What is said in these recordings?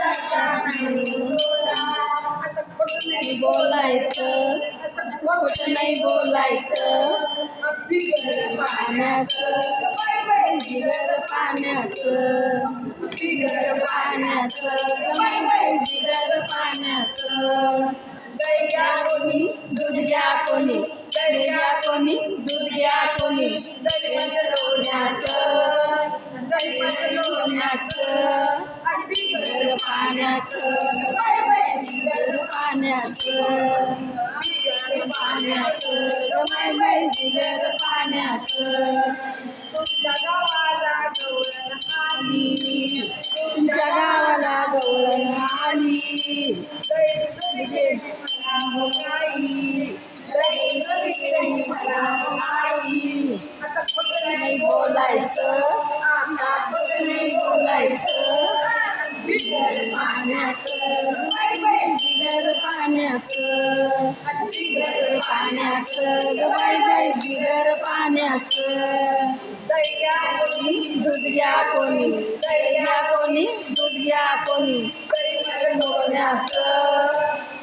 नाही आता नाही बोलायचं. असं नाही बोलायचं. बिगर पाण्याचं. बाय बिगर पाण्याचं. बिगर पाण्याचं बिगर पाण्याचं दैया कोणी दूध घ्या कोणी. पाण्याचं पाण्याचं पाण्याचं बाय बिगर पाण्याचं तुमच्या गावाला गवळण आली तुमच्या गावाला गवळण आली पाण्याचं बाय बिगर पाण्याचं बिगर पाण्याचं बाय बाय बिगर पाण्याचं दैया कोणी दूध घ्या कोणी दैया कोणी दूध घ्या कोणी दैवाच्या लोण्याचं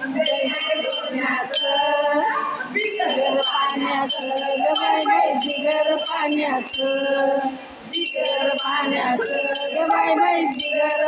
दैवाच्या लोण्याचं बिगर पाण्याचं बाय बाय बिगर पाण्याचं बिगर पाण्याचं बाय बाय बिगर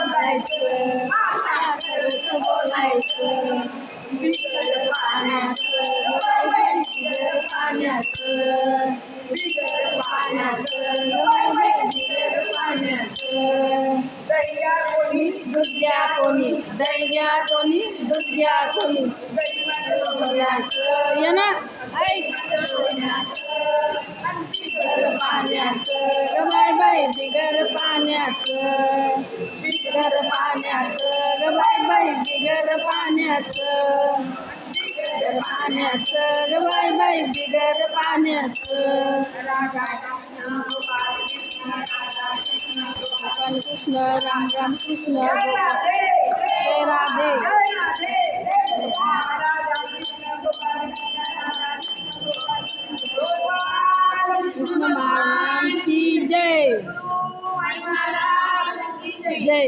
पाण्याचं बोलायचं बोलायचं बिगर पाण्याचं पाण्याचं बिगर पाण्याचं पाण्याचं दैया कोणी दुसऱ्या कोणी. दैया कोणी दुध्या कोणी. दैवाचं ये ना पाण्याचं बिगर पाण्याचं बिगर पाण्याचं कृष्ण राम राम कृष्ण राधे कृष्ण महाराज की जय जय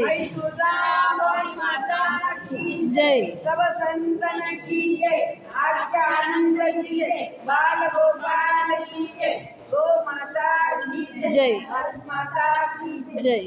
जय। सब संतन की जय। आज का आनंद की जय बाल गोपाल की जय। गो माता की जय. भारत माता की जय। जय।